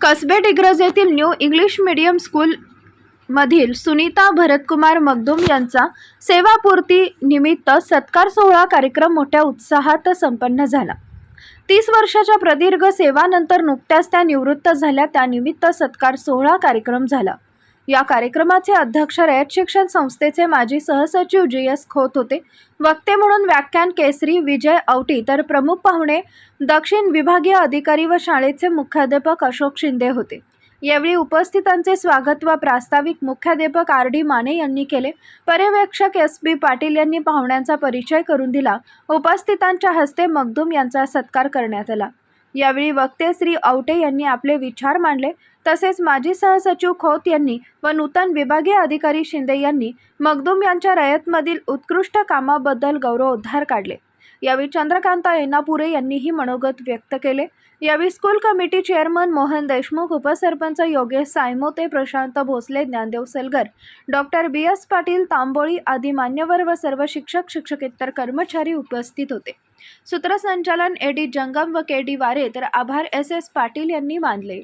कसबे डिग्रज येथील new English medium school मधील सुनीता भरतकुमार मगदुम यांचा सेवापूर्ती निमित्त सत्कार सोहळा कार्यक्रम मोठ्या उत्साहात संपन्न झाला. तीस वर्षाच्या प्रदीर्घ सेवानंतर नुकत्याच त्या निवृत्त झाल्या. त्यानिमित्त सत्कार सोहळा कार्यक्रम झाला. या कार्यक्रमाचे अध्यक्ष रयत शिक्षण संस्थेचे माजी सहसचिव जी एस खोत होते. वक्ते म्हणून व्याख्यान केसरी विजय औटी तर प्रमुख पाहुणे दक्षिण विभागीय अधिकारी व शाळेचे मुख्याध्यापक अशोक शिंदे होते. यावेळी उपस्थितांचे स्वागत व प्रास्ताविक मुख्याध्यापक आर डी माने यांनी केले. पर्यवेक्षक एस बी पाटील यांनी पाहुण्यांचा परिचय करून दिला. उपस्थितांच्या हस्ते मगदूम यांचा सत्कार करण्यात आला. यावेळी वक्ते श्री औटे यांनी आपले विचार मांडले. तसेच माजी सहसचिव खोत यांनी व नूतन विभागीय अधिकारी शिंदे यांनी मगदूम यांच्या रयतमधील उत्कृष्ट कामाबद्दल गौरवोद्धार काढले. यावेळी चंद्रकांत येनापुरे यांनीही मनोगत व्यक्त केले. यावेळी school committee chairman Mohan Deshmukh उपसरपंच Yogesh Saimote Prashant Bhosale Dnyandev Salgar doctor B S Patil Tamboli आदी मान्यवर व सर्व शिक्षक शिक्षकेतर कर्मचारी उपस्थित होते. सूत्रसंचालन ए डी जंगम व के डी वारे तर आभार एस एस पाटील यांनी मानले.